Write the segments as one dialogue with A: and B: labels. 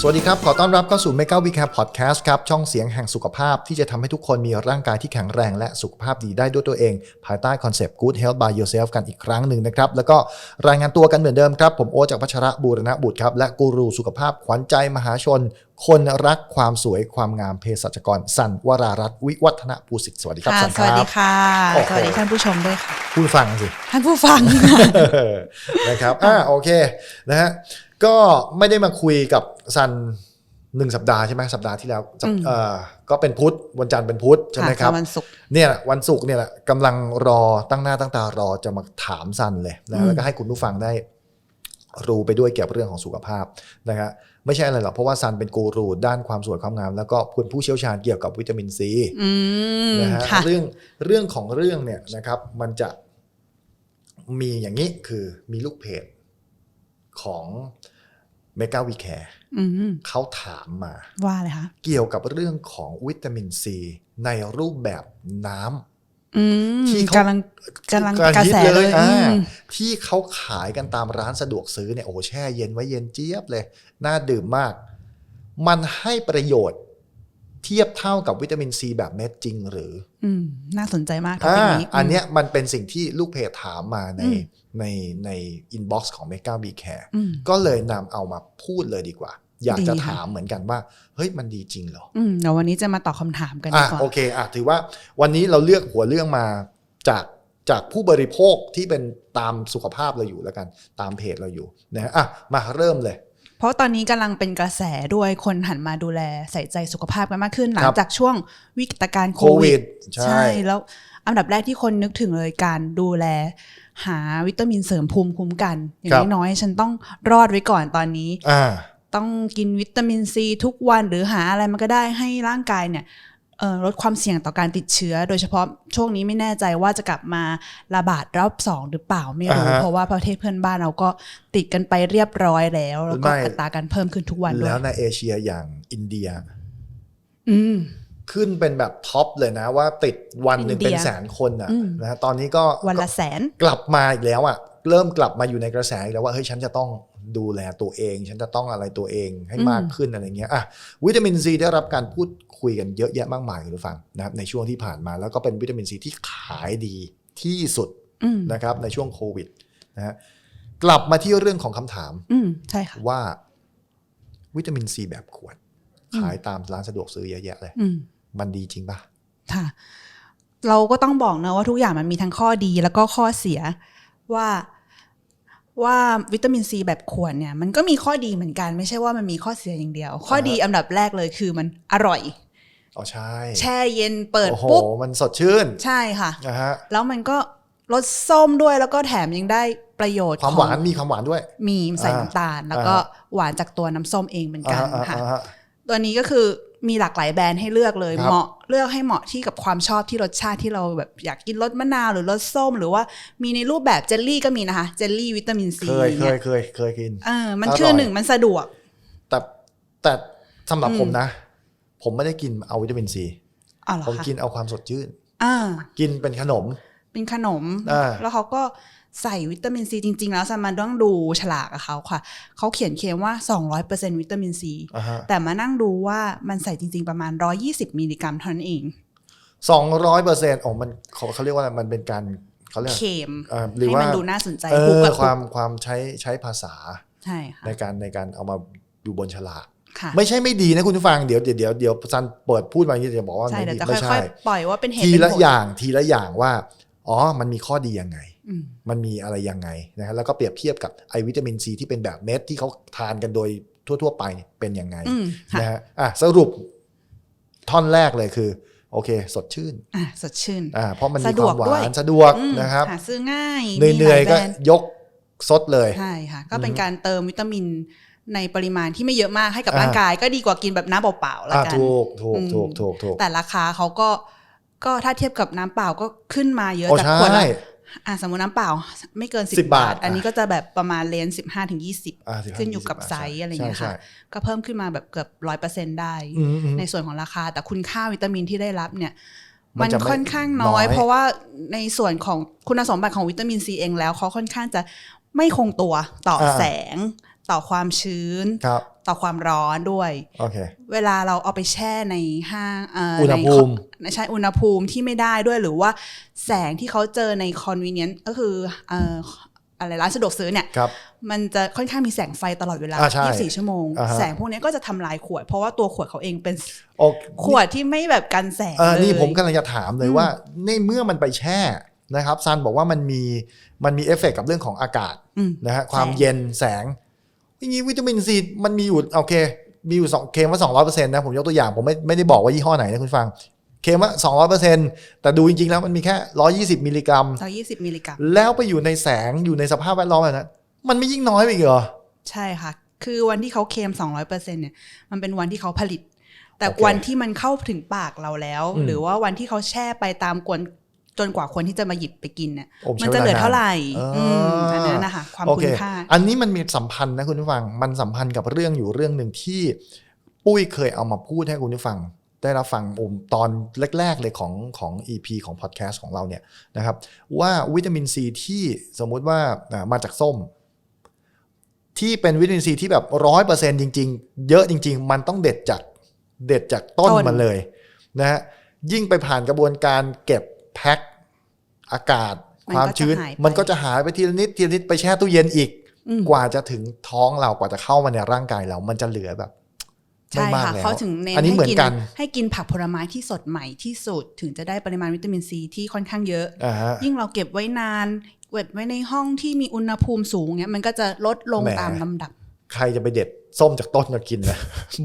A: สวัสดีครับ ขอต้อนรับเข้าสู่ Mega We Care Podcast ครับ ช่องเสียงแห่งสุขภาพที่จะทำให้ทุกคนมีร่างกายที่แข็งแรงและสุขภาพดีได้ด้วยตัวเอง ภายใต้คอนเซปต์ Good Health by Yourself กันอีกครั้งหนึ่งนะครับ แล้วก็รายงานตัวกันเหมือนเดิมครับ ผมโอตจากพัชระบูรณบุตรครับ และกูรูสุขภาพขวัญใจมหาชน คนรักความสวยความงามเภสัชกร สันวรารัตน์วิวัฒนภูสิทธิ์สวัสดีครับ
B: ค่ะ
A: สัน
B: ส
A: ค
B: วัส
A: รั
B: ดี
A: บ
B: ค่ะ
A: โอ้โห
B: สวัสดีท่านผู้ชมด้วยค่ะ
A: ผู้ฟังสิ
B: ท่านผู้ฟัง
A: นะครับอ่าโอเคนะฮะ ก็ไม่ได้มาคุยกับซันหนึ่งสัปดาห์ใช่ไหมสัปดาห์ที่แล้วสัป
B: อืม
A: เอ่อก็เป็นพุธวันจันทร์เป็นพุธใช่ไหมครับะ
B: วันศุกร์
A: เนี่ยแหละวันศุกร์เนี่ยแหละกำลังรอตั้งหน้าตั้งตารอจะมาถามซันเลยนะ
B: อืม
A: แล้วก็ให้คุณผู้ฟังได้รู้ไปด้วยเกี่ยวกับเรื่องของสุขภาพนะฮะไม่ใช่อะไรหรอกเพราะว่าซันเป็นกูรูด้านความสวยความงาม แล้วก็เป็นผู้เชี่ยวชาญเกี่ยวกับวิตามินซี
B: อืม
A: นะฮะ
B: ค่ะ
A: เรื่องเรื่องของเรื่องเนี่ยนะครับมันจะมีอย่างนี้คือมีลูกเพจของ m e g a w e c a r e
B: อืม
A: เขาถามมา
B: ว่าเลยคะ
A: เกี่ยวกับเรื่องของวิตามินซีในรูปแบบน้ำ
B: อืม
A: ที่เขา
B: กำลังกำลัง
A: การ
B: กระ
A: ฮิต
B: แสเลย
A: อ่า
B: อืม
A: ที่เขาขายกันตามร้านสะดวกซื้อเนี่ยโอ้โหแช่เย็นไว้เย็นเจี๊ยบเลย น่าดื่มมาก มันให้ประโยชน์เทียบเท่ากับวิตามินซีแบบเม็ดจริงหรือ
B: อืม น่าสนใจมากท็อ
A: อ่า
B: ปิกนี้
A: อันเนี้ยมันเป็นสิ่งที่ลูกเพจถามมาใน
B: อืม
A: ในในอินบ็อกซ์ของ m e g a b c a r e
B: อืม
A: ก็เลยนำเอามาพูดเลยดีกว่า อยากจะ
B: ดีค่ะ
A: ถามเหมือนกันว่า เฮ้ยมันดีจริงเหรอ
B: อืมเดี๋ยววันนี้จะมาตอบคำถามกันดี
A: อะ
B: กว่า
A: โอเคอะถือว่าวันนี้เราเลือกหัวเรื่องมาจากจากผู้บริโภคที่เป็นตามสุขภาพเราอยู่แล้วกัน ตามเพจเราอยู่นะฮะอะมาเริ่มเลย
B: เพราะตอนนี้กำลังเป็นกระแสด้วยคนหันมาดูแลใส่ใจสุขภาพกันมากขึ้น หลั
A: ค
B: ง
A: รับ
B: จากช่วงวิกฤตการณ์โค
A: โควิ
B: วิ
A: ด
B: ด
A: ใช่
B: แล้วอันดับแรกที่คนนึกถึงเลยการดูแล หาวิตามินเสริมภูมิคุ้มกัน อย่างน้อยๆฉันต้องรอดไว้ก่อนตอนนี้
A: อ่า
B: ต้องกินวิตามินซีทุกวันหรือหาอะไรมันก็ได้ให้ร่างกายเนี่ยเอ่อลดความเสี่ยงต่อการติดเชื้อ โดยเฉพาะช่วงนี้ไม่แน่ใจว่าจะกลับมาระบาดรอบสองหรือเปล่าไม่รู้
A: อ่าฮะ
B: เพราะว่าประเทศเพื่อนบ้านเราก็ติดกันไปเรียบร้อยแล้ว แล้วก็
A: ไม่
B: อัตราการเพิ่มขึ้นทุกวันด้ว
A: แล้
B: ยว
A: ในเอเชียอย่างอินเดีย
B: อืม
A: ขึ้นเป็นแบบท็อปเลยนะว่าติดวันหนึ่ง
B: อินเดีย
A: เป็นแสนคนอะ
B: อืม
A: นะฮะตอนนี้ก็
B: วันละแสน
A: กลับมาอีกแล้วอะเริ่มกลับมาอยู่ในกระแสอีกแล้วว่าเฮ้ยฉันจะต้องดูแลตัวเอง ฉันจะต้องอะไรตัวเองให้
B: อืม
A: มากขึ้นอะไรเงี้ยอะวิตามินซีได้รับการพูดคุยกันเยอะแยะมากมายคุณผู้ฟังนะครับในช่วงที่ผ่านมาแล้วก็เป็นวิตามินซีที่ขายดีที่สุด
B: อืม
A: นะครับในช่วงโควิดนะฮะกลับมาที่เรื่องของคำถาม
B: อืมใช่ค่ะ
A: ว่า วิตามินซีแบบขวด
B: อืม
A: ขายตามร้านสะดวกซื้อเยอะแยะเลย
B: อื ม
A: มันดีจริงปะ
B: ค่ะ เราก็ต้องบอกนะว่าทุกอย่างมันมีทั้งข้อดีแล้วก็ข้อเสียว่าว่าวิตามินซีแบบขวดเนี่ย มันก็มีข้อดีเหมือนกันไม่ใช่ว่ามันมีข้อเสียอย่างเดียว ข้อดีอันดับแรกเลยคือมันอร่อย
A: อ๋อใช่
B: แช่เย็นเปิด
A: โอ้โห
B: ปุ๊บ
A: มันสดชื่น
B: ใช่ค่ะ
A: นะฮะ
B: แล้วมันก็รสส้มด้วยแล้วก็แถมยังได้ประโยชน์
A: ความ
B: ของ
A: หวานมีความหวานด้วย
B: มีใส่
A: อ่า
B: น้ำตาล แล้วก็หวานจากตัวน้ำส้มเองเหมือนกัน
A: อ่า
B: ค่ะ
A: อ่าอ่า
B: ตัวนี้ก็คือ มีหลากหลายแบรนด์ให้เลือกเลย
A: ครับ
B: เหมาะเลือกให้เหมาะที่กับความชอบที่รสชาติที่เราแบบอยากกินรสมะนาวหรือรสส้ม หรือว่ามีในรูปแบบเจลลี่ก็มีนะคะเจลลี่วิตามินซี
A: เคยเค
B: เนี่ย
A: ยเคยเคยกิน
B: เออมัน
A: อร่อย
B: คือหนึ่งมันสะดวก
A: แต่แต่สำหรับ
B: อืม
A: ผมนะ ผมไม่ได้กินเอาวิตามินซี
B: อ๋อเหรอ
A: ผม
B: คะ
A: กินเอาความสดชื่น
B: อ่า
A: กินเป็นขนม
B: เป็นขนม
A: อ่า
B: แล้วเขาก็ ใส่วิตามินซีจริง ๆ แล้วสามันต้องดูฉลากกับเขาค่ะ เขาเขียนเคลมว่า 200%วิตามินซี
A: อ่าฮะ
B: แต่มานั่งดูว่ามันใส่จริง ๆ ประมาณ 120 มิลลิกรัมเท่านั้นเอง
A: สองร้อยเปอร์เซ็นต์อ๋อมันเขาเขาเรียกว่าอะไรมันเป็นการเขาเรียก
B: เค็ม
A: เอ่อหรือ
B: ให้
A: ว่า
B: มันดูน่าสนใจ
A: เอ
B: ผูก
A: อ
B: กับ
A: ความความใช้ใช้ภาษา
B: ใช่ค่ะ
A: ในการในการเอามาดูบนฉลาก
B: ค่ะ
A: ไม่ใช่ไม่ดีนะคุณผู้ฟังเดี๋ยวเดี๋ยวเดี๋ยวเดี๋ยวซันเปิดพูดมาอย่างนี้จะบอกว่า
B: ใช่
A: ไม่
B: เดี๋ยว
A: ดี
B: จะ
A: ไม่
B: ค่
A: ใช่
B: อยๆปล่อยว่าเป็นเหตุ
A: ที
B: เป็น
A: ละ
B: ผล
A: อย่างทีละอย่างว่า อ๋อ มันมีข้อดียังไง
B: อืม
A: มันมีอะไรยังไงนะฮะแล้วก็เปรียบเทียบกับไอวิตามินซีที่เป็นแบบเม็ดที่เขาทานกันโดยทั่ว ๆ ไปเนี่ยเป็นยังไง
B: อืมค่ะ
A: นะฮะอะสรุปท่อนแรกเลยคือ โอเค สดชื่น
B: อะสดชื่น
A: อ่าเพราะมันมี
B: สะ
A: ค
B: ดว
A: วากมหวา
B: ด้วย
A: นสะดวก
B: อืม
A: นะครับ
B: หาซื้อง่าย
A: เหนื่อย
B: มี
A: เหนื่อย
B: ห
A: ก็
B: ลาแบรนด์
A: ยกซดเลย
B: ใช่ค่ะ ก็เป็
A: อื
B: น
A: อฮึ
B: การเติมวิตามินในปริมาณที่ไม่เยอะมากให้กับ
A: อ่า
B: ร่างกาย ก็ดีกว่ากินแบบน้ำเปล่าๆแล้ว
A: อ่า
B: กัน
A: ถูกถูก
B: อืม
A: ถูกถูกถูก
B: แต่ราคาเขาก็ ก็ถ้าเทียบกับน้ำเปล่าก็ขึ้นมาเยอะ
A: โอ้
B: จากขวด
A: ใช่
B: ละอะสมมติน้ำเปล่าไม่เกิน
A: 10
B: 10บาท
A: บาท
B: อันนี้ก็จะแบบประมาณเลนสิบห้าถึงยี่สิบ
A: อ่า15
B: ขึ้นอยู่กับ
A: 20
B: ไซส์อะไรอย่างเงี้ย
A: ใช่
B: ค่ะ
A: ใช่
B: ก็เพิ่มขึ้นมาแบบเกือบร้อยเปอร์เซ็นได้
A: อืมอืม
B: ในส่วนของราคา แต่คุณค่าวิตามินที่ได้รับเนี่ย
A: มั
B: มันน
A: จะไม่
B: ค่อนข้าง
A: น้
B: น้
A: อ
B: อยยเพราะว่าในส่วนของคุณสมบัติของวิตามินซีเองแล้วเขาค่อนข้างจะไม่คงตัวต่ออาแสง ต่อความชื้น
A: ครับ
B: ต่อความร้อนด้วย
A: โอเค
B: เวลาเราเอาไปแช่ในห้างเอุ
A: ณหภูมิ
B: ในใช่อุณหภูมิที่ไม่ได้ด้วยหรือว่าแสงที่เขาเจอใน convenience ก็คือเอ่ออะไรร้านสะดวกซื้อเนี่ย
A: ครับ
B: มันจะค่อนข้างมีแสงไฟตลอดเวลา
A: อ่าใช่
B: 24 ชั่วโมง
A: อ่าฮะ
B: แสงพวกนี้ก็จะทำลายขวด เพราะว่าตัวขวดเขาเองเป็น
A: โอ
B: ขวดที่ไม่แบบกันแสง
A: เออ
B: เลย
A: นี่ผมกำลังจะถามเลยว่า ในเมื่อมันไปแช่นะครับซันบอกว่ามันมีมันมีเอฟเฟกต์กับเรื่องของอากาศ
B: อืม
A: นะฮะความ
B: แสง
A: เย็นแสงอย่าง นี้วิตามินซีมันมีอยู่โอเค มีอยู่สองเคลมว่าสองร้อยเปอร์เซ็นต์นะผมยกตัวอย่างผมไม่ไม่ได้บอกว่ายี่ห้อไหนนะคุณฟังเคลมว่าสองร้อยเปอร์เซ็นต์แต่ดูจริงๆแล้วมันมีแค่ร้อยี่สิบมิลลิกรัม
B: ต่อ20มิลลิกรัม
A: แล้วไปอยู่ในแสงอยู่ในสภาพแวดล้อมแบบนั้นมันไม่ยิ่งน้อยไปอีกเหรอ
B: ใช่ค่ะ คือวันที่เขาเคลม200%เนี่ยมันเป็นวันที่เขาผลิตแต่
A: โอเค
B: วันที่มันเข้าถึงปากเราแล้ว
A: อืม
B: หรือว่าวันที่เขาแช่ไปตามกวน จนกว่าคนที่จะมาหยิบไปกินเนี่ย
A: โอ้ใช้
B: มันจะเหลือ
A: เวลานาน
B: เท่าไหร่
A: อ่า
B: อืมอันนั้นนะคะความ
A: โอ
B: คุ
A: เค
B: ณค่า
A: อันนี้มันมีสัมพันธ์นะคุณผู้ฟัง มันสัมพันธ์กับเรื่องอยู่เรื่องหนึ่งที่ปุ้ยเคยเอามาพูดให้คุณผู้ฟัง ได้รับฟังอมตอนแรก ๆ เลยของของ EP ของพอดแคสต์ของเราเนี่ยนะครับว่าวิตามินซีที่สมมุติว่าอ่ามาจากส้ม ที่เป็นวิตามินซีที่แบบร้อยเปอร์เซ็นจริง ๆ เยอะจริง ๆ มันต้องเด็ดจากเด็ดจากต้น
B: ต้น
A: มันเลยนะฮะยิ่งไปผ่านกระบวนการเก็บ แพ็คอากาศ
B: มัน
A: ความ
B: ก็จะ
A: ชื้น
B: หายไป
A: มันก็จะหายไปทีละนิดทีละนิดไปแช่ตู้เย็นอีก
B: อืม
A: กว่าจะถึงท้องเรากว่าจะเข้ามาในร่างกายเรา มันจะเหลือแบบไม่
B: ใช่
A: มาก
B: ค่ะ
A: แล้ว
B: เขาถึงเน้น
A: อันนี้เหมือนกัน
B: ให้กินผักผลไม้ที่สดใหม่ที่สุด ถึงจะได้ปริมาณวิตามินซีที่ค่อนข้างเยอะ
A: อ่าฮะ
B: ยิ่งเราเก็บไว้นานเก็บไว้ในห้องที่มีอุณหภูมิสูงเนี่ยมันก็จะลดลง
A: แหม
B: ตามลำดับ
A: ใครจะไปเด็ดส้มจากต้นมากินนะ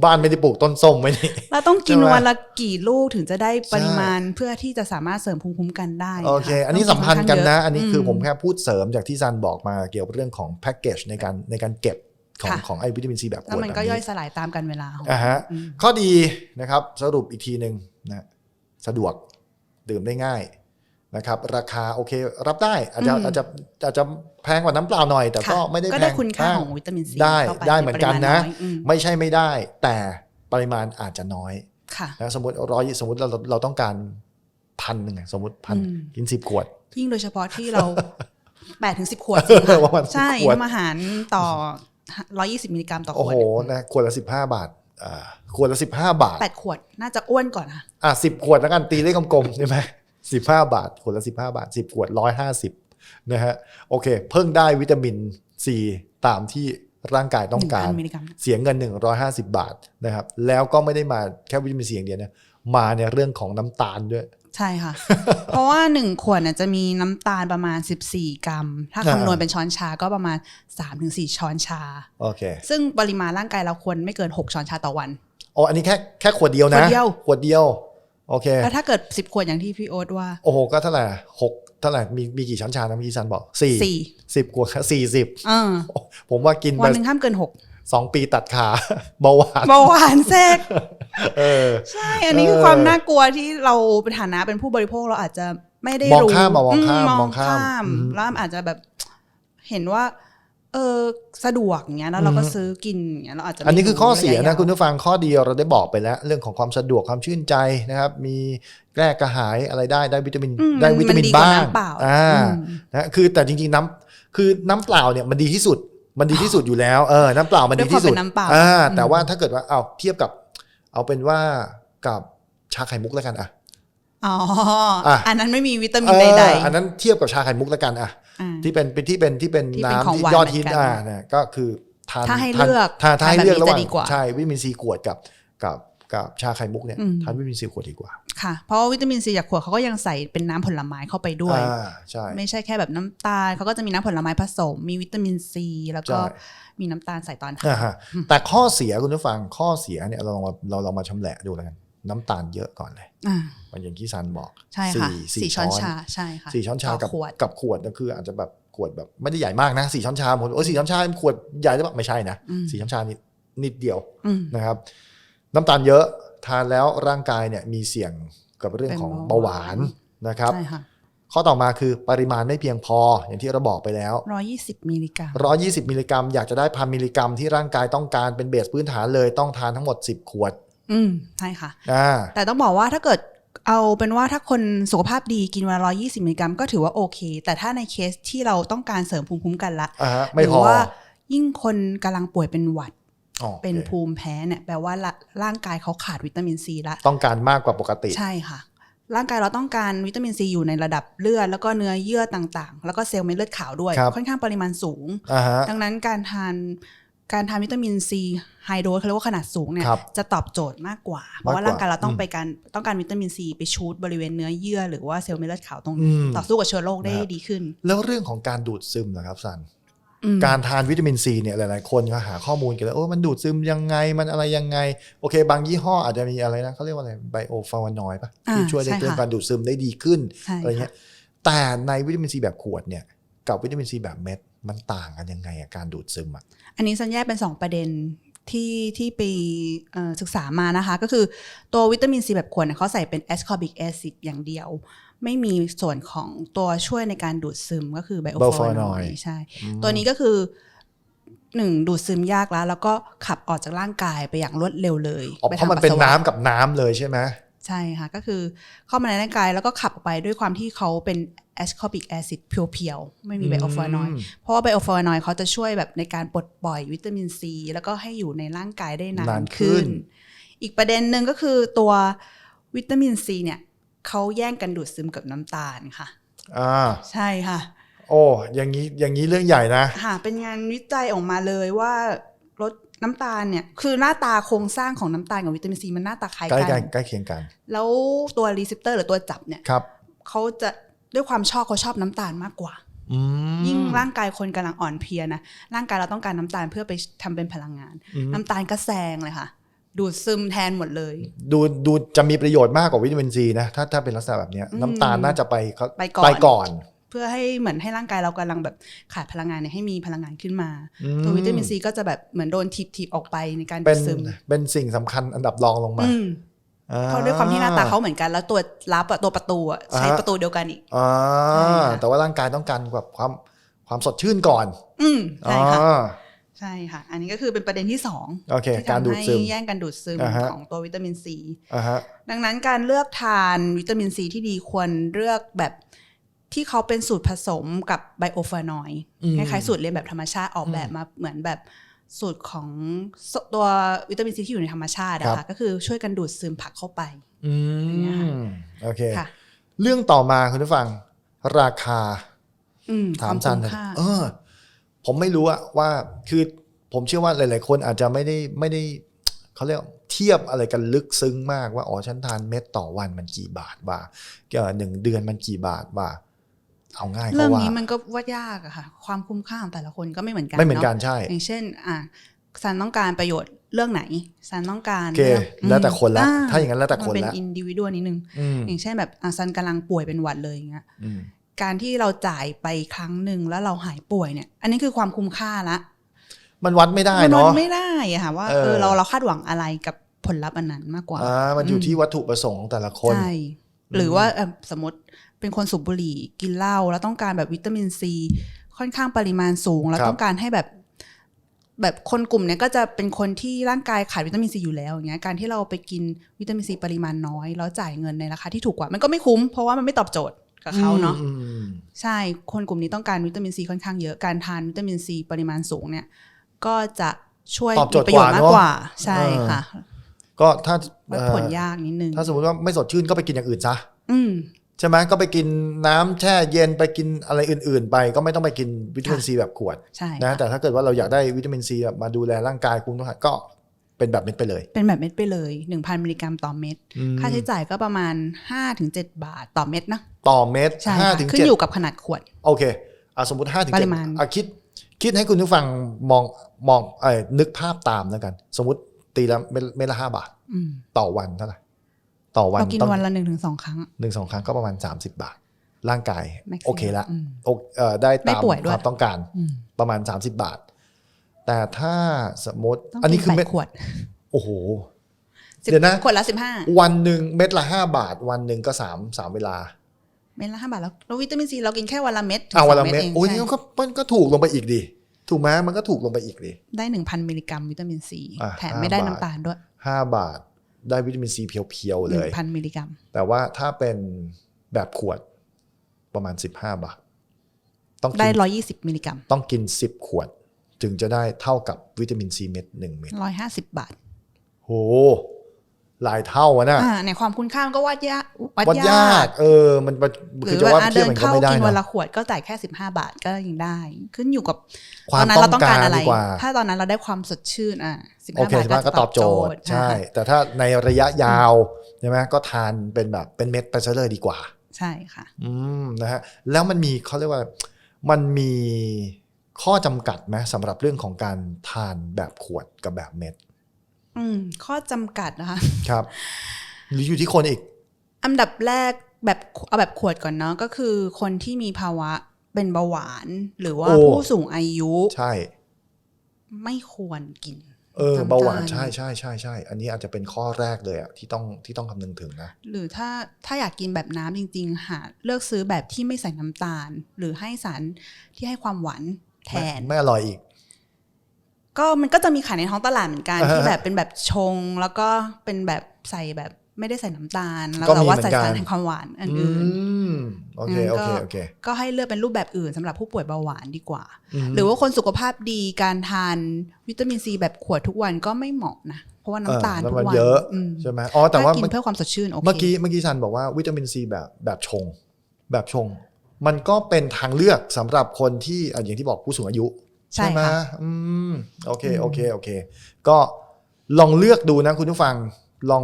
A: บ้านไม่ได้ปลูกต้นส้มไว้นี่
B: เราต้องกิน
A: ใช่ไหม
B: วันละกี่ลูกถึงจะได้ปริมาณเพื่อที่จะสามารถเสริมภูมิคุ้มกันได้
A: โอเคะะอันนี้
B: ต้
A: สั
B: ง
A: มพันธ์กันนะ
B: ค่
A: อันนี้คือ
B: ม
A: ผมแค่พูดเสริมจากที่ซันบอกมาเกี่ยวกับเรื่องของแพ็กเกจในการในการเก็บของ
B: ค่ะ
A: ของไอวิตามินซีแบบข
B: แล้ว
A: วด
B: มัน
A: แบบ
B: ก็ย่อย
A: นี้
B: สลายตามกันเวลาของ
A: อ่าฮะ
B: อืม
A: ข้อดีนะครับ สรุปอีกทีหนึ่งนะสะดวกดื่มได้ง่าย นะครับราคาโอเค รับได้อาจจะ
B: อืม
A: อาจจะอาจจะแพงกว่าน้ำเปล่าหน่อย แต่ก็
B: ค่ะ
A: ไม่ได้
B: ก็
A: แพ
B: ได้
A: ง
B: คุณค่าม
A: ก
B: ของวิตามินซี
A: ได้
B: เข้าป
A: ได้เหมือนกันนะ
B: ใปริมาณอยอืม
A: ไม่ใช่ไม่ได้ แต่ปริมาณอาจจะน้อย
B: ค่ะ
A: นะสมมติร้อยสมมติเราเราต้องการพันหนึ่งอะสมมติพัน
B: อืม
A: กินสิบขวด
B: ยิ่งโดยเฉพาะที่เราแปดถึงสิบขวดจริงค่ะ
A: ประมาณ10
B: ใช่
A: ขวด
B: น้ำอาหารต่อร้อยี่สิบมิลลิกรัมต่อข
A: โอ้
B: วด
A: โหนะขวดละสิบห้าบาทอ่าขวดละสิบห้าบาท
B: แปดขวดน่าจะอ้วนก่อนนะ
A: อะสิบขวดแล้วกันตีเลขกลมๆใช่ไหม สิบห้าบาทขวดละสิบห้าบาทสิบขวดร้อยห้าสิบนะฮะโอเค เพิ่งได้วิตามินซีตามที่ร่างกายต้องการ
B: 1,000มิลลิกรัม
A: เสียเงิน 150 บาทนะครับ แล้วก็ไม่ได้มาแค่วิตามินซีอย่างเดียวนะมาในเรื่องของน้ำตาลด้วย
B: ใช่ค่ะ เพราะว่าหนึ่งขวดเนี่ยจะมีน้ำตาลประมาณ 14 กรัม ถ้า
A: อ่า
B: คำนวณเป็นช้อนชาก็ประมาณ 3-4 ช้อนชา
A: โอเค
B: ซึ่งปริมาณร่างกายเราควรไม่เกิน 6 ช้อนชาต่อวัน
A: โอ้อันนี้แค่แค่ขวดเดียวนะ
B: ขวดเดียว
A: ขวดเดียว โอเค
B: แล้วถ้าเกิด10ขวดอย่างที่พี่โอ๊ตว่า
A: โอ้โห ก็เท่าไหร่หกเท่าไหร่มีมีกี่ช้อนชานะเมื่อกี้ซันบอกสี่
B: 4
A: สิบขวดสี่สิบ
B: เออ
A: ผมว่ากิน
B: วั
A: ไป
B: นหนึ่งห้ามเกิน6
A: สองปีตัดขาเบาหวาน
B: เบาหวานแทรก
A: เออ
B: ใช่ อันนี้คือ
A: เออ
B: ความน่ากลัวที่เราเป็นฐานะเป็นผู้บริโภคเราอาจจะไม่ได้
A: มอง
B: รู้
A: ข้ามมองข้าม
B: ม
A: ม
B: อ
A: องงข้าม
B: ข้าม
A: อืม
B: แล้วอาจจะแบบเห็นว่า เออสะดวกอย่างเงี้ยแล้วเราก็ซื้อกินอย่างเงี้ยเราอาจจะไม่
A: อันนี้คือข้อเสีย
B: รู้
A: นะ
B: ระะ
A: คุณผู้ฟังข้อดีเราได้บอกไปแล้ว เรื่องของความสะดวกความชื่นใจนะครับ มีแก้กระหายอะไรได้ได้วิตามิน
B: อืม
A: ได้วิตามิน
B: มันดีกว่า
A: บ้าง
B: น้ำเปล่า
A: อ่า
B: อืม
A: นะคือแต่จริงๆน้ำคือน้ำเปล่าเนี่ยมันดีที่สุดมันดีที่สุดอยู่แล้วเออน้ำเปล่ามันดีที่สุด
B: ด้วยความเป็นน้ำเปล่า
A: อ่า
B: อืม
A: แต่ว่าถ้าเกิดว่าเอาเทียบกับ เอาเป็นว่ากับชาไข่มุกแล้วกันอะ
B: อ๋อ
A: อะ
B: อันนั้นไม่มีวิตามิ
A: เอนอ
B: ใด
A: อันนั้นเทียบกับชาไข่มุกแล้วกันอะ
B: ๆอ่า
A: ที่เป็นเป็นที่เป็นที่เป็น
B: ที่เป็น
A: น้ำ
B: ของ
A: ที่
B: หวาน
A: ยอดฮิต
B: เหมือนกัน
A: อ่าเนี่ยก็คือทาน
B: ถ้าให้
A: ทน
B: เลือก
A: ทานถ้าให้
B: ทานแบบ
A: เลือกระหว่าง
B: นี้จะดีกว่า
A: ใช่วิตามินซีขวดกับกับกับชาไข่มุกเนี่ย
B: อืม
A: ทานวิตามินซีขวดดีกว่า
B: ค่ะ เพราะว่าวิตามินซีจากขวดเขาก็ยังใส่เป็นน้ำผลไม้เข้าไปด้วย
A: อ่าใช่
B: ไม่ใช่แค่แบบน้ำตาลเขาก็จะมีน้ำผลไม้ผสม มีวิตามินซีแล้วก็
A: ใช่
B: มีน้ำตาลใส่ตอนทา
A: อ่านฮะแต่ข้อเสียคุณผู้ฟังข้อเสียเนี่ยเราลองมาเราลองมาชำแหละดูแล้วกัน น้ำตาลเยอะก่อนเลย
B: อ่า
A: มันอย่างที่ซันบอก
B: ใช่ค่ะ
A: สี่
B: สี่ช้อนชาใช่ค่ะ
A: สี่ช้อนชา
B: ต่
A: กั
B: อบขวด
A: กับขวดก็คืออาจจะแบบขวดแบบไม่ได้ใหญ่มากนะสี่ช้อนชาผมโอ้ยสี่ช้อนชาขวดใหญ่หรือเปล่าไม่ใช่นะ
B: อืม
A: สี่ช้อนชานิดนิดเดียว
B: อืม
A: นะครับ น้ำตาลเยอะทานแล้วร่างกายเนี่ยมีเสี่ยงกับเรื่องของ
B: เป็น
A: เบา
B: เบา
A: ห
B: ห
A: วาวา
B: นน
A: นะครับ
B: ใช่ค่ะ
A: ข้อต่อมาคือปริมาณไม่เพียงพออย่างที่เราบอกไปแล้ว
B: ร้อยี่สิบมิลลิกรัม
A: 120 มิลลิกรัม อยากจะได้พันมิลลิกรัมที่ร่างกายต้องการเป็นเบสพื้นฐานเลยต้องทานทั้งหมด 10 ขวด
B: อืมใช่ค่ะ
A: อ่า
B: แต่ต้องบอกว่าถ้าเกิดเอาเป็นว่าถ้าคนสุขภาพดีกินวันละร้อยี่สิบมิลลิกรัมก็ถือว่าโอเค แต่ถ้าในเคสที่เราต้องการเสริมภูมิคุ้มกันละ
A: อ่าฮะไม่
B: หรื
A: พอ
B: ว่ายิ่งคนกำลังป่วยเป็นหวัด
A: อ๋อ
B: เป็น
A: โอค
B: ภูมิแพ้เนี่ยแปลว่าละร่างกายเขาขาดวิตามินซีละ
A: ต้องการมากกว่าปกติ
B: ใช่ค่ะ ร่างกายเราต้องการวิตามินซีอยู่ในระดับเลือด แล้วก็เนื้อเยื่อต่างๆ แล้วก็เซลล์เม็ดเลือดขาวด้วย
A: ครับ
B: ค่อนข้างปริมาณสูง
A: อ่าฮะ
B: ดังนั้นการทาน การทานวิตามินซีไฮโดสเขาเรียกว่าขนาดสูงเนี่ย
A: ครับ
B: จะตอบโจทย์มากกว่า เพราะว่าร่างกายเราต้องไปการต้องการวิตามินซีไปชูดบริเวณเนื้อเยื่อ หรือว่าเซลล์เม็ดเลือดขาวตรง
A: อื
B: นี้
A: ม
B: ต่อสู้กับเชื้อโรคได้
A: นะครับ
B: ดีขึ้น
A: แล้วเรื่องของการดูดซึมนะครับซัน
B: อืม
A: การทานวิตามินซีเนี่ยหลาย ๆ คนก็หาข้อมูลกันแล้วโอ้มันดูดซึมยังไงมันอะไรยังไง โอเค บางยี่ห้ออาจจะมีอะไรนะเขาเรียกว่าอะไรไบโอฟลาวานอยด์ปะ
B: อ่า
A: ที่ช่วยใน
B: ใช่
A: เรื่อง
B: ค่ะ
A: การดูดซึมได้ดีขึ้น
B: ใช่
A: อะไรเงี้
B: ค่ะ
A: ยแต่ในวิตามินซีแบบขวดเนี่ยกับวิตามินซีแบบเม็ด มันต่างกันยังไงอะการดูดซึมอะ
B: อันนี้สัญแยกเป็น 2 ประเด็นที่ที่ไปเอ่อศึกษามานะคะ ก็คือตัววิตามินซีแบบขวดเนี่ยเขาใส่เป็น ascorbic acid อย่างเดียว ไม่มีส่วนของตัวช่วยในการดูดซึมก็คือไบโอฟลาวานอยด์ใช่ ตัวนี้ก็คือหนึ่งดูดซึมยากแล้ว แล้วก็ขับออกจากร่างกายไปอย่างรวดเร็วเลย
A: อ๋อ
B: ไป
A: เพ
B: ทาง
A: ราะมันเป็น
B: ปัสสาวะ
A: น้ำกับน้ำเลยใช่ไหม
B: ใช่ค่ะ ก็คือเข้ามาในร่างกายแล้วก็ขับออกไปด้วยความที่เขาเป็น ascorbic acid เพียวๆ ไม่มีไบโอฟลาวานอยด์
A: อืม
B: เพราะว่าไบโอฟลาวานอยด์เขาจะช่วยแบบในการปลดปล่อยวิตามินซี แล้วก็ให้อยู่ในร่างกายได้นานา
A: นขึ้
B: ขึ้
A: น
B: นอีกประเด็นหนึ่งก็คือตัววิตามินซีเนี่ยเขาแย่งกันดูดซึมกับน้ำตาลค่ะ
A: อ่า
B: ใช่ค่ะ
A: โอ้อย่างนี้อย่างนี้เรื่องใหญ่นะ
B: ค่ะเป็นงานวิจัยออกมาเลยว่าลด น้ำตาลเนี่ยคือหน้าตาโครงสร้างของน้ำตาลกับวิตามินซีมันหน้าตาคล้าย
A: ใกล้
B: กั
A: กัน
B: น
A: ใกล้เคียงกัน
B: แล้วตัวรีเซพเตอร์หรือตัวจับเนี่ย
A: ครับ
B: เขาจะด้วยความชอบเขาชอบน้ำตาลมากกว่า
A: อืม
B: ยิ่งร่างกายคนกำลังอ่อนเพลียนะร่างกายเราต้องการน้ำตาลเพื่อไปทำเป็นพลังงาน
A: อืม
B: น้ำตาลก็แซงเลยค่ะ ดูดซึมแทนหมดเลย
A: ดูดูจะมีประโยชน์มากกว่าวิตามินซีนะถ้าถ้าเป็นลักษณะแบบเนี้ย
B: อืม
A: น้ำตาลน่าจะไปเขา
B: ไปก่อน
A: ไปก่อน
B: เพื่อให้เหมือนให้ร่างกายเรากำลังแบบขาดพลังงานเนี่ยให้มีพลังงานขึ้นมา
A: อืม
B: ตัววิตามินซีก็จะแบบเหมือนโดนถีบถีบออกไปในการ
A: เป็
B: ดู
A: น
B: ดซึม
A: เป็นสิ่งสำคัญอันดับรองลงมา
B: อืม
A: อ่
B: เขาด้วยความที่หน้าตาเขาเหมือนกัน แล้วตัวรับอะตัวประตูอะใช้
A: อ่าฮะ
B: ประตูเดียวกันอีก
A: อ่า
B: ใช่ค่ะ
A: แต่ว่าร่างกายต้องการแบบความความสดชื่นก่อน
B: อืมใช่ค่ะ
A: อ่า
B: ใช่ค่ะ อันนี้ก็คือเป็นประเด็นที่สอง
A: โอเค
B: ที่
A: การ
B: ทำ
A: ดูด
B: ให้
A: ซึม
B: แย่งกันดูดซึม
A: อ่าฮะ
B: ของตัววิตามินซี
A: อ่าฮะ
B: ดังนั้นการเลือกทานวิตามินซีที่ดีควรเลือกแบบ ที่เขาเป็นสูตรผสมกับไบโอฟานอยด์
A: อืม
B: คล้ายๆสูตรเรียนแบบธรรมชาติออกแบบมาเหมือนแบบสูตรของสตัววิตามินซีที่อยู่ในธรรมชาติอะค่ะก็คือช่วยกันดูดซึมผักเข้าไป
A: อื
B: อย่างเงี้ยค่ะ
A: มโอเค
B: ค่ะ
A: เรื่องต่อมาคุณผู้ฟัง ราคา
B: อืม
A: ถาม
B: คว
A: ซัน
B: คุ้
A: เลย
B: ค่า
A: เออ ผมไม่รู้อะว่าคือผมเชื่อว่าหลาย ๆ คนอาจจะไม่ได้ไม่ได้เขาเรียกเทียบอะไรกันลึกซึ้งมากว่าอ๋อฉันทานเม็ดต่อวันมันกี่บาทบ่าเอ่อหนึ่งเดือนมันกี่บาทบ่า เอาง่าย
B: เรื่
A: เขา
B: อง
A: ว่า
B: นี้มันก็ว่ายากอะค่ะ ความคุ้มค่าของแต่ละคนก็ไม่เหมือนกัน
A: ไม่เหมือนกัน
B: เาะ
A: ใช่
B: อย่างเช่น อะซันต้องการประโยชน์เรื่องไหนซันต้องการ
A: โอเค
B: เรื่อง
A: แล้วแต่คนละ
B: อ่
A: ถ้าอย่างนั้นแล้วแต่คน
B: มัเป็น
A: ละ
B: อินดิวิวนิดนึง
A: อืม
B: อย่างเช่นแบบอะซันกำลังป่วยเป็นหวัดเลยอย่างเงี้ย
A: อืม
B: การที่เราจ่ายไปครั้งหนึ่งแล้วเราหายป่วยเนี่ย อันนี้คือความคุ้มค่าละ
A: มันวัดไม่ได้
B: มั
A: เนาะ
B: วัดไม่ได้อะค่ะว่า
A: เออ
B: เออเราเราคาดหวังอะไรกับผลลัพธ์อันนั้นมากกว่า
A: อ่ามันอยู่ที่วัตถุประสงค์ของแต่ละคน
B: ใช่หรือว่าเอ่อสมมติ เป็นคนสูบบุหรี่กินเหล้าแล้วต้องการแบบวิตามินซีค่อนข้างปริมาณสูง แล้ว
A: ครับ
B: ต้องการให้แบบ แบบคนกลุ่มเนี้ยก็จะเป็นคนที่ร่างกายขาดวิตามินซีอยู่แล้วอย่างเงี้ยการที่เราไปกินวิตามินซีปริมาณน้อย แล้วจ่ายเงินในราคาที่ถูกกว่ามันก็ไม่คุ้มเพราะว่ามันไม่ตอบโจทย์กับเขาเนาะ
A: อืมอืม
B: ใช่คนกลุ่มนี้ต้องการวิตามินซีค่อนข้างเยอะการทานวิตามินซีปริมาณสูงเนี่ย ก็จะช่วย
A: ตอบโจทย์
B: มีประโยชน์มาก
A: ก
B: ก
A: ว่า
B: ว่า
A: เนอะ
B: ใช่ค่ะ
A: ก็ถ้า
B: วัด
A: เอ่อ
B: ผลยากนิดนึง
A: ถ้าสมมติว่าไม่สดชื่นก็ไปกินอย่างอื่นซะ
B: อืม
A: ใช่ไหมก็ไปกินน้ำแช่เย็นไปกินอะไรอื่น ๆ ไป ก็ไม่ต้องไปกินวิตามิน
B: ค่ะ
A: ซีแบบขวด
B: ใช่
A: นะ
B: ค่ะ
A: แต่ถ้าเกิดว่าเราอยากได้วิตามินซีแบบมาดูแลร่างกายคุณต้องหาก็เป็นแบบเม็ดไปเลย
B: เป็นแบบเม็ดไปเลย 1,000มิลลิกรัมต่อเม็ด
A: อืม
B: ค่าใช้จ่ายก็ประมาณ 5-7 บาทต่อเม็ดนะ
A: ต่อเม็ด
B: ใช่
A: ห้า
B: ค่ะ
A: ถึง
B: ขึ้น
A: เจ็ด
B: อยู่กับขนาดขวด
A: โอเคอะสมมติห้าถึง
B: ป
A: เจ็
B: ริ
A: ด
B: มาณ
A: อะคิด คิดให้คุณผู้ฟังมองมองเอ้ยนึกภาพตามแล้วกัน สมมติตีละเม็ดเม็ดละห้าบาท
B: อืม
A: ต่อวันเท่าไหร่ ต่อวัน
B: เรากิน
A: ต้อง
B: วันละหนึ่งถึงสองครั้ง
A: หนึ่งสองครั้งก็ประมาณ 30 บาท ร่างกาย
B: maximum
A: โอเคละ
B: อืม
A: โอเอ่อได้
B: ไม่
A: ตาม
B: ป่วยด้วย
A: ความต้องการ
B: อืม
A: ประมาณ 30 บาท แต่ถ้าสมมติ
B: ต้อง
A: อันนี้
B: กิน
A: คือ
B: แป
A: เม็ด
B: ดขวด
A: โอ้โห
B: สิบ
A: เดี๋ยวนะ
B: ขวดละสิบห้า
A: วันหนึ่งเม็ดละห้าบาท วันหนึ่งก็สามสามเวลา
B: เม็ดละห้าบาทแล้วแล้ววิตามินซีเรากินแค่วันละเม็ดถึง
A: เอาวัน
B: ส
A: ละ
B: ง
A: เม็ด
B: อง
A: โอ้ย
B: ใช่
A: งั้นก็มันก็ถูกลงไปอีกดิถูกไหมมันก็ถูกลงไปอีกดิ
B: ได้หนึ่งพันมิลลิกรัมวิตามินซี
A: อะ
B: แถมไม่ได้
A: ห้าบาท
B: น้ำตาลด้วย
A: ห้าบาท ได้วิตามินซีเพียวๆ
B: ห
A: เล
B: นึ่ง
A: ย
B: พันมิลลิกรัม
A: แต่ว่าถ้าเป็นแบบขวดประมาณ 15 บาท ต้องกิ
B: ได้
A: น
B: ร้อยี่สิบมิลลิกรัม
A: ต้องกิน 10 ขวด ถึงจะได้เท่ากับวิตามินซีเม็ดหนึ่งเม็ด
B: ร้อยห้าสิบบาท
A: โห หลายเท่าอะนะ
B: อ่าในความคุณค่ามันก็วัดยากวัด
A: วัดยาก เออ มันมัน
B: ห
A: คื
B: รืออ
A: จะ
B: ว่า
A: ว่า
B: อะ
A: เทีย
B: เดิ
A: บ
B: น
A: มันก็
B: เข้า
A: ไม่ได้
B: กินวัน
A: นะ
B: ละขวดก็จ่ายแค่สิบห้าบาทก็ยังได้ ขึ้นอยู่กับ
A: ควา
B: ต
A: ม
B: อนนั้นเรา
A: ต้
B: ต้
A: อ
B: องง
A: กา
B: การรอะไร
A: ดีกว่า
B: ถ้าตอนนั้นเราได้ความสดชื่นอะสิบ
A: โอ
B: ห้า
A: เค
B: บาท
A: ใช่ไหมก็ตอบโจทย์ใช่
B: ค่ะ
A: แต่ถ้าในระยะยาวใช่ไหมก็ทานเป็นแบบเป็นเม็ดไปซะเลยดีกว่า
B: ใช่ค่ะ
A: อืมนะฮะแล้วมันมีเขาเรียกว่า มันมีข้อจำกัดไหมสำหรับเรื่องของการทานแบบขวดกับแบบเม็ด
B: อืม ข้อจำกัดนะคะ
A: ครับหรืออยู่ที่คนอีก
B: อันดับแรกแบบเอาแบบขวดก่อนเนาะก็คือคนที่มีภาวะเป็นเบาหวาน หรือว่า
A: โอ้
B: ผู้สูงอายุ
A: ใช่
B: ไม่ควรกิน
A: เออ
B: น้ำตล
A: เบาหวานใช่ใช่ใช่ใช่อันนี้อาจจะเป็นข้อแรกเลยอะที่ต้องที่ต้องคำนึงถึงนะ
B: หรือถ้าถ้าอยากกินแบบน้ำจริง ๆ หาเลือกซื้อแบบที่ไม่ใส่น้ำตาล หรือให้สารที่ให้ความหวานแทน
A: ไม่ไม่อร่อยอีก
B: ก็มันก็จะมีขายในท้องตลาดเหมือนกัน
A: อ่าฮะ
B: ที่แบบเป็นแบบชงแล้วก็เป็นแบบใส่แบบไม่ได้ใส่น้ำตาล แล้ว
A: ก็มี
B: แต่ว่า
A: เหมื
B: ใส่
A: อนกัน
B: สารแห่งความหวานอัน
A: อื
B: อื่น
A: มโอเค
B: งั้น
A: โอ
B: ก็
A: เคโอเค
B: ก็ให้เลือกเป็นรูปแบบอื่นสำหรับผู้ป่วยเบาหวานดีกว่า
A: ม
B: หรือว่าคนสุขภาพดีการทานวิตามินซีแบบขวดทุกวันก็ไม่เหมาะนะ เพราะว่าน้ำตาล
A: เออแล้ว
B: ทุก
A: มัน
B: วัน
A: เยอะ
B: อืม
A: ใช่ไหมอ๋อแต่ว่า
B: ถ้กิ
A: เมื่อ
B: นเพื่อความสดชื่นโอเค
A: เมื่อกี้เมื่อกี้ซันบอกว่าวิตามินซีแบบแบบชง แบบชง มันก็เป็นทางเลือกสำหรับคนที่อะอย่างที่บอกผู้สูงอายุ
B: ใช่
A: ไหม
B: ค่ะ
A: อืมโอเค
B: อืม
A: โอเคโอเค ก็ลองเลือกดูนะคุณผู้ฟังลอง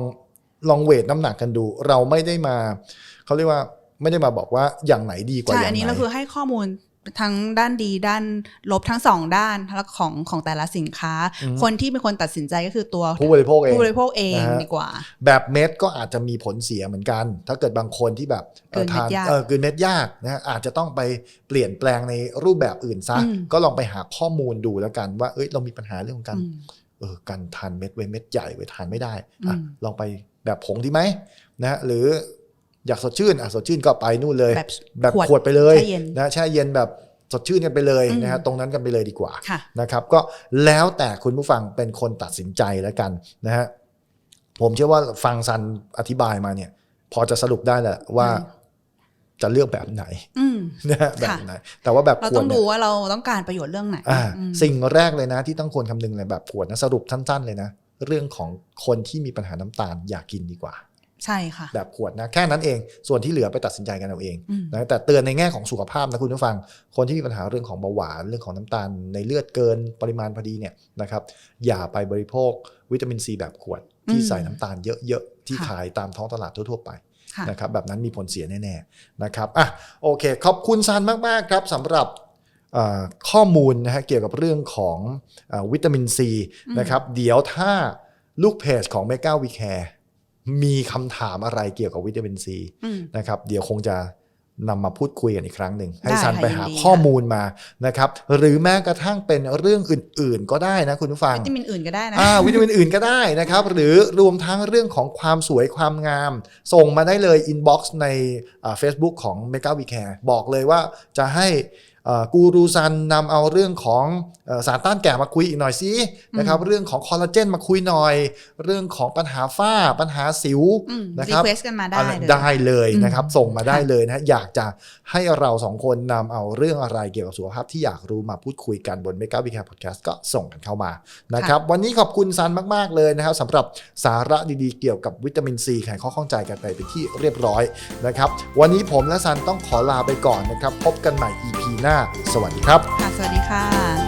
A: ลองเวทน้ำหนักกันดู เราไม่ได้มาเขาเรียกว่าไม่ได้มาบอกว่าอย่างไหนดีกว่าอ
B: ใช่
A: ย่าง
B: อันนี้
A: ไหน
B: เราคือให้ข้อมูล ทั้งด้านดีด้านลบทั้งสองด้านแล้วของของแต่ละสินค้า คนที่เป็นคนตัดสินใจก็คือตัว
A: ผู้บริโภคเอง
B: ผู้บริโภคเอง
A: นะฮะ
B: ดีกว่า
A: แบบเม็ดก็อาจจะมีผลเสียเหมือนกัน ถ้าเกิดบางคนที่แบบ
B: เกินเม็ด
A: ทาน
B: ยาก
A: เออเกินเม็ดยากนะฮะอาจจะต้องไปเปลี่ยนแปลงในรูปแบบอื่นซะ
B: อืม
A: ก็ลองไปหาข้อมูลดูแล้วกันว่าเอ้ยเรามีปัญหาเรื่องของการ
B: อืม
A: เออการทานเม็ดไว้ยเม็ดใหญ่ไว้ยทานไม่ได้อะ
B: อืม
A: ลองไปแบบผงดีไหมนะฮะหรืออยากสดชื่นอะสดชื่นก็ไปนู่นเลย
B: แบบ
A: แบบ
B: ขวด
A: ขวดไปเลย
B: แช่เย็น
A: นะแช่เย็นแบบ สดชื่นกันไปเลย
B: อืม
A: นะฮะตรงนั้นกันไปเลยดีกว่า
B: ค่ะ
A: นะครับ ก็แล้วแต่คุณผู้ฟังเป็นคนตัดสินใจแล้วกันนะฮะผมเชื่อว่าฟังซันอธิบายมาเนี่ย พอจะสรุปได้แหละว่า
B: อืม
A: จะเลือกแบบไหน
B: อืม
A: นะฮะแบบไหน แต่ว่าแบบ
B: เรา
A: ขว
B: ต้
A: ด
B: อง
A: เนี่
B: ดู
A: ย
B: ว่าเราต้องการประโยชน์เรื่องไหน
A: อ่า
B: อืม
A: สิ่งแรกเลยนะ ที่ต้องควรคำนึงเลยแบบขวดนะสรุปสั้น ๆ เลยนะ เรื่องของคนที่มีปัญหาน้ำตาลอย่ากินดีกว่า
B: ใช่ค่ะ
A: แบบขวดนะแค่นั้นเอง ส่วนที่เหลือไปตัดสินใจกันเอาเอง
B: อืม
A: นะแต่เตือนในแง่ของสุขภาพนะคุณผู้ฟัง คนที่มีปัญหาเรื่องของเบาหวานเรื่องของน้ำตาล ในเลือดเกินปริมาณพอดีเนี่ยนะครับอย่าไปบริโภควิตามินซีแบบขวด ที่
B: อืม
A: ใส่น้ำตาลเยอะๆที่
B: ค่ะ
A: ขายตามท้องตลาดทั่วๆไป
B: ค่ะ
A: นะครับแบบนั้นมีผลเสียแน่ๆนะครับอะโอเค ขอบคุณซันมากๆครับสำหรับอ่าข้อมูลนะฮะเกี่ยวกับเรื่องของอาวิตามินซีนะครับเดี๋ยวถ้าลูกเพจของ m e g a w e c a r e มีคำถามอะไรเกี่ยวกับวิตามินซี
B: อืม
A: นะครับ เดี๋ยวคงจะนำมาพูดคุยกันอีกครั้งหนึ่ง ให้
B: ได้
A: ซัน
B: ค่ะ
A: ไปหา
B: ยินดี
A: ข้อมูลมานะครับ หรือแม้กระทั่งเป็นเรื่องอื่น ๆ ก็ได้นะคุณผู้ฟัง
B: วิตามินอื่นก็ได้นะ
A: อ่าวิตามินอื่นก็ได้นะครับ หรือรวมทั้งเรื่องของความสวยความงาม ส่งมาได้เลยอินบ็อกซ์ในเฟซบุ๊กของ m e g a w e c a r e บอกเลยว่าจะให้เอ่อ กูรูซันนำเอาเรื่องของเอ่อสารต้านแก่มาคุยอีกหน่อยสินะครับเรื่องของคอลลาเจนมาคุยหน่อย เรื่องของปัญหาฝ้าปัญหาสิว
B: อืม
A: นะค
B: รี
A: รับ
B: เควสกันมาได้
A: อะไร
B: เลย
A: ได้เลยนะครับ
B: อืม
A: ส่งมาได้
B: ค่ะ
A: เลยนะอยากจะให้เราสองคนนำเอาเรื่องอะไรเกี่ยวกับสุขภาพที่อยากรู้มาพูดคุยกันบน m e g a w e c a r e Podcast ก็ส่งกันเข้ามานะครับวันนี้ขอบคุณซันมาก ๆ เลยนะครับสำหรับสาระดีๆ เกี่ยวกับวิตามินซีไขข้อข้องใจกันไปเป็นที่เรียบร้อยนะครับวันนี้ผมและซันต้องขอลาไปก่อนนะครับพบกันใหม่ EP หน้าสวัสดีครับ
B: ค่ะสวัสดีค่ะ